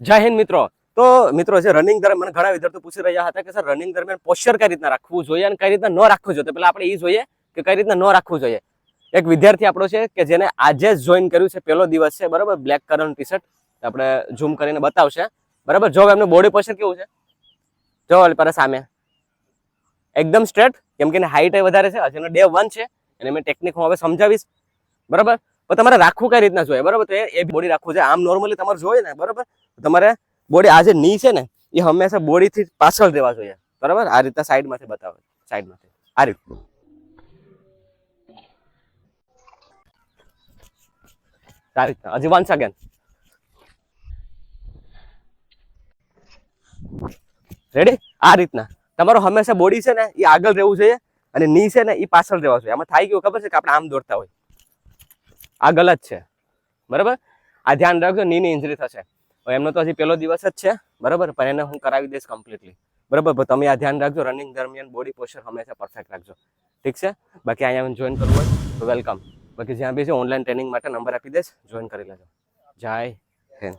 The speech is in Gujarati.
જય હિન્દ મિત્રો. તો મિત્રો, જે રનિંગ દરમિયાન ઘણા વિદ્યાર્થીઓ પૂછી રહ્યા હતા કે, સર રનિંગ દરમિયાન પોસ્ચર કઈ રીતના રાખવું જોઈએ અને કઈ રીતના ન રાખવું જોઈએ? તો પેલા આપણે એ જોઈએ કે કઈ રીતના ન રાખવું જોઈએ. એક વિદ્યાર્થી આપણો છે કે જેને આજે જ જોઈન કર્યું છે પહેલો દિવસ છે, બરાબર? બ્લેક કલરનું ટી શર્ટ આપણે ઝૂમ કરીને બતાવશે. બરાબર? જો એમનું બોડી પોસ્ચર કેવું છે? જો પર સામે. એકદમ સ્ટ્રેટ કેમ કે હાઈટ વધારે છે. હજી ડે વન છે. અને મેં ટેકનિક હું હવે સમજાવીશ. બરાબર? પણ તમારે રાખવું કઈ રીતના જોઈએ? બરાબર? તો એ એ બોડી રાખવું છે આમ નોર્મલી તમારે જોઈએ ને, બરાબર? તો તમારે બોડી આ જે ની છે ને, એ હંમેશા બોડીથી પાછળ રહેવા જોઈએ. બરાબર? આ રીતના સાઈડમાંથી બતાવે. સાઈડમાંથી આ રીતનું. હજી વન્સ અગેન રેડી આ રીતના. તમારો હંમેશા બોડી છે ને, એ આગળ રહેવું જોઈએ અને ની છે ને, એ પાછળ રહેવા જોઈએ. આમાં થાય કેવું ખબર છે કે આપણે આમ દોડતા હોય? આ ગલત છે. બરાબર? આ ધ્યાન રાખજો નીની ઇન્જરી થશે. એમનો તો હજી પહેલો દિવસ જ છે, બરાબર? પણ એને હું કરાવી દઈશ કમ્પ્લીટલી બરાબર? તમે આ ધ્યાન રાખજો રનિંગ દરમિયાન બોડી પોસ્ચર હંમેશા પરફેક્ટ રાખજો. ઠીક છે? બાકી અહીંયા જોઈન કરવું હોય તો વેલકમ બાકી જ્યાં બી છે ઓનલાઈન ટ્રેનિંગ માટે નંબર આપી દઈશ જોઈન કરી લેજો. જય હિન્દ.